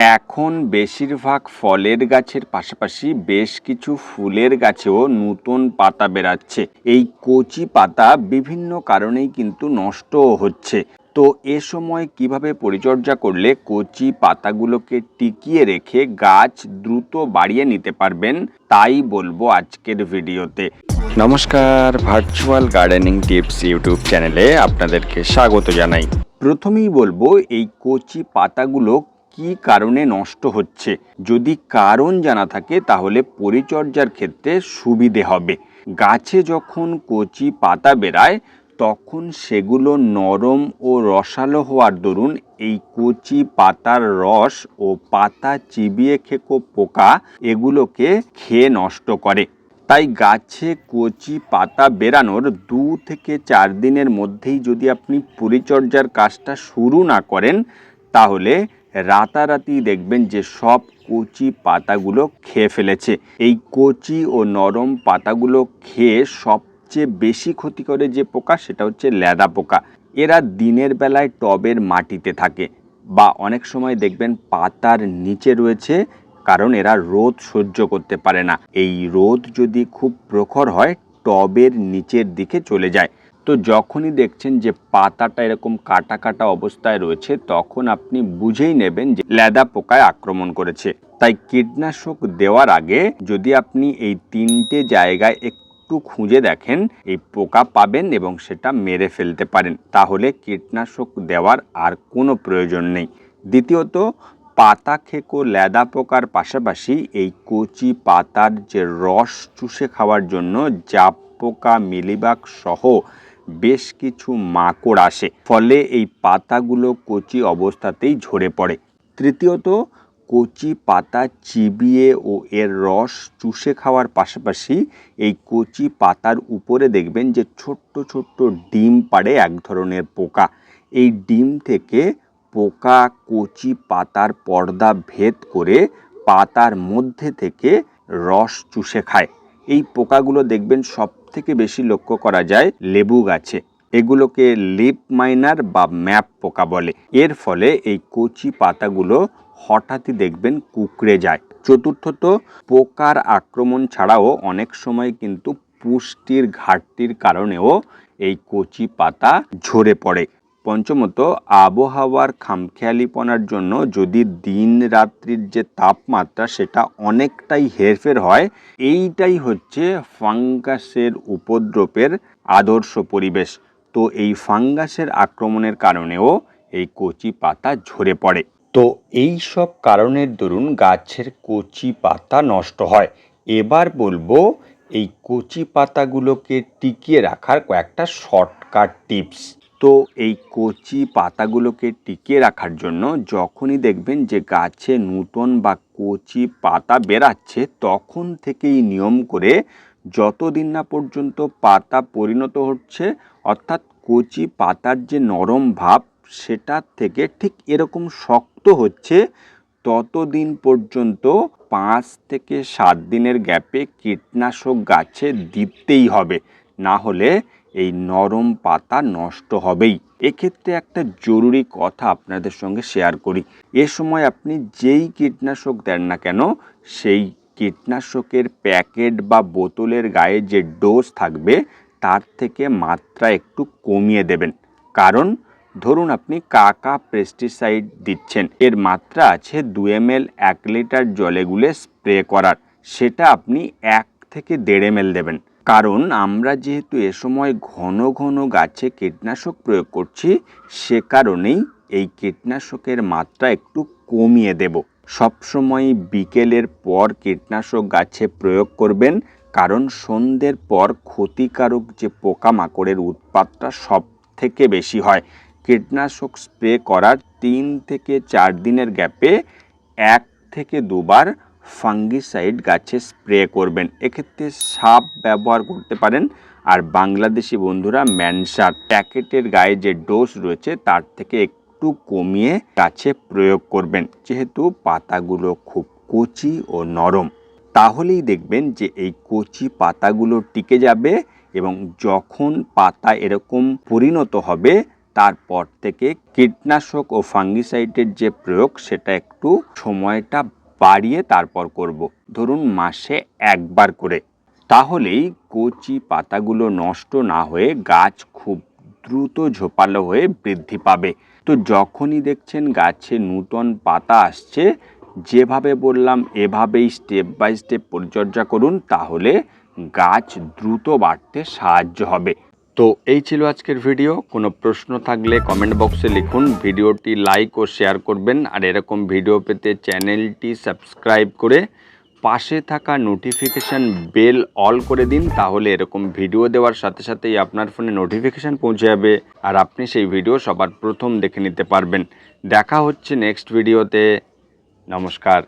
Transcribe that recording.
এখন বেশিরভাগ ফলের গাছের পাশাপাশি বেশ কিছু ফুলের গাছেও নতুন পাতা বেরাচ্ছে এই কচি পাতা বিভিন্ন কারণেই কিন্তু নষ্টও হচ্ছে। তো এ সময় কীভাবে পরিচর্যা করলে কচি পাতাগুলোকে টিকিয়ে রেখে গাছ দ্রুত বাড়িয়ে নিতে পারবেন, তাই বলব আজকের ভিডিওতে। নমস্কার ভার্চুয়াল গার্ডেনিং টিপস ইউটিউব চ্যানেলে আপনাদেরকে স্বাগত জানাই। প্রথমেই বলব, এই কচি পাতাগুলো কি কারণে নষ্ট হচ্ছে? যদি কারণ জানা থাকে, তাহলে পরিচর্যার ক্ষেত্রে সুবিধে হবে। গাছে যখন কচি পাতা বেরায়, তখন সেগুলো নরম ও রসালো হওয়ার দরুন এই কচি পাতার রস ও পাতা চিবিয়ে খেকো পোকা এগুলোকে খেয়ে নষ্ট করে। তাই গাছে কচি পাতা বেরানোর দু থেকে চার দিনের মধ্যেই যদি আপনি পরিচর্যার কাজটা শুরু না করেন, তাহলে রাতারাতি দেখবেন যে সব কচি পাতাগুলো খেয়ে ফেলেছে। এই কচি ও নরম পাতাগুলো খেয়ে সবচেয়ে বেশি ক্ষতি করে যে পোকা, সেটা হচ্ছে ল্যাদা পোকা। এরা দিনের বেলায় টবের মাটিতে থাকে বা অনেক সময় দেখবেন পাতার নিচে রয়েছে, কারণ এরা রোদ সহ্য করতে পারে না। এই রোদ যদি খুব প্রখর হয়, টবের নিচের দিকে চলে যায়। তো যখনই দেখছেন যে পাতাটা এরকম কাটা কাটা অবস্থায় রয়েছে, তখন আপনি বুঝেই নেবেন যে ল্যাদা পোকায় আক্রমণ করেছে। তাই কীটনাশক দেওয়ার আগে যদি আপনি এই তিনটে জায়গায় একটু খুঁজে দেখেন, এই পোকা পাবেন এবং সেটা মেরে ফেলতে পারেন, তাহলে কীটনাশক দেওয়ার আর কোনো প্রয়োজন নেই। দ্বিতীয়ত, পাতা খেকো ল্যাদা পোকার পাশাপাশি এই কচি পাতার যে রস চুষে খাওয়ার জন্য জাপ পোকা, মিলিবাগ সহ বেশ কিছু মাকড় আসে, ফলে এই পাতাগুলো কচি অবস্থাতেই ঝরে পড়ে। তৃতীয়ত, কচি পাতা চিবিয়ে ও এর রস চুষে খাওয়ার পাশাপাশি এই কচি পাতার উপরে দেখবেন যে ছোট্ট ছোট্ট ডিম পাড়ে এক ধরনের পোকা। এই ডিম থেকে পোকা, কচি পাতার পর্দা ভেদ করে পাতার মধ্যে থেকে রস চুষে খায়। এই পোকাগুলো দেখবেন সব থেকে বেশি লক্ষ্য করা যায় লেবু গাছে। এগুলোকে লিপ মাইনার বা ম্যাপ পোকা বলে। এর ফলে এই কচি পাতাগুলো হঠাৎই দেখবেন কুকড়ে যায়। চতুর্থত, পোকার আক্রমণ ছাড়াও অনেক সময় কিন্তু পুষ্টির ঘাটতির কারণেও এই কচি পাতা ঝরে পড়ে। পঞ্চমত, আবহাওয়ার খামখেয়ালিপনার জন্য যদি দিন রাত্রির যে তাপমাত্রা সেটা অনেকটাই হেরফের হয়, এইটাই হচ্ছে ফাঙ্গাসের উপদ্রবের আদর্শ পরিবেশ। তো এই ফাঙ্গাসের আক্রমণের কারণেও এই কচি পাতা ঝরে পড়ে। তো এই সব কারণের দরুন গাছের কচি পাতা নষ্ট হয়। এবার বলব, এই কচি পাতাগুলোকে টিকিয়ে রাখার কয়েকটা শর্টকাট টিপস। তো এই কচি পাতাগুলোকে টিকিয়ে রাখার জন্য যখনই দেখবেন যে গাছে নূতন বা কচি পাতা বেরাচ্ছে, তখন থেকেই নিয়ম করে যতদিন না পর্যন্ত পাতা পরিণত হচ্ছে, অর্থাৎ কচি পাতার যে নরম ভাব সেটার থেকে ঠিক এরকম শক্ত হচ্ছে, ততদিন পর্যন্ত পাঁচ থেকে সাত দিনের গ্যাপে কীটনাশক গাছে দিতেই হবে। না হলে এই নরম পাতা নষ্ট হবেই। এক্ষেত্রে একটা জরুরি কথা আপনাদের সঙ্গে শেয়ার করি। এ সময় আপনি যেই কীটনাশক দেন না কেন, সেই কীটনাশকের প্যাকেট বা বোতলের গায়ে যে ডোজ থাকবে, তার থেকে মাত্রা একটু কমিয়ে দেবেন। কারণ, ধরুন আপনি কাকা পেস্টিসাইড দিচ্ছেন। এর মাত্রা আছে দু এম এল এক লিটার জলে গুলে স্প্রে করার। সেটা আপনি এক থেকে দেড় এম দেবেন। কারণ আমরা যেহেতু এ সময় ঘন ঘন গাছে কীটনাশক প্রয়োগ করছি, সে কারণেই এই কীটনাশকের মাত্রা একটু কমিয়ে দেব। সবসময় বিকেলের পর কীটনাশক গাছে প্রয়োগ করবেন, কারণ সন্ধ্যের পর ক্ষতিকারক যে পোকামাকড়ের উৎপাতটা সব থেকে বেশি হয়। কীটনাশক স্প্রে করার তিন থেকে চার দিনের গ্যাপে এক থেকে দুবার ফাঙ্গিসাইড গাছে স্প্রে করবেন। এক্ষেত্রে সাপ ব্যবহার করতে পারেন। আর বাংলাদেশি বন্ধুরা ম্যানসার প্যাকেটের গায়ে যে ডোজ রয়েছে, তার থেকে একটু কমিয়ে গাছে প্রয়োগ করবেন। যেহেতু পাতাগুলো খুব কচি ও নরম। তাহলেই দেখবেন যে এই কচি পাতাগুলো টিকে যাবে এবং যখন পাতা এরকম পরিণত হবে, তারপর থেকে কীটনাশক ও ফাঙ্গিসাইডের যে প্রয়োগ, সেটা একটু সময়টা বাড়িয়ে তারপর করব। ধরুন মাসে একবার করে। তাহলেই কচি পাতাগুলো নষ্ট না হয়ে গাছ খুব দ্রুত ঝোপালো হয়ে বৃদ্ধি পাবে। তো যখনই দেখছেন গাছে নূতন পাতা আসছে, যেভাবে বললাম, এভাবেই স্টেপ বাই স্টেপ পরিচর্যা করুন, তাহলে গাছ দ্রুত বাড়তে সাহায্য হবে। তো এই ছিল আজকের ভিডিও। কোনো প্রশ্ন থাকলে কমেন্ট বক্সে লিখুন। ভিডিওটি লাইক ও শেয়ার করবেন। আর এরকম ভিডিও পেতে চ্যানেলটি সাবস্ক্রাইব করে পাশে থাকা নোটিফিকেশান বেল অল করে দিন। তাহলে এরকম ভিডিও দেওয়ার সাথে সাথেই আপনার ফোনে নোটিফিকেশান পৌঁছে যাবে। আর আপনি সেই ভিডিও সবার প্রথম দেখে নিতে পারবেন। দেখা হচ্ছে নেক্সট ভিডিওতে নমস্কার।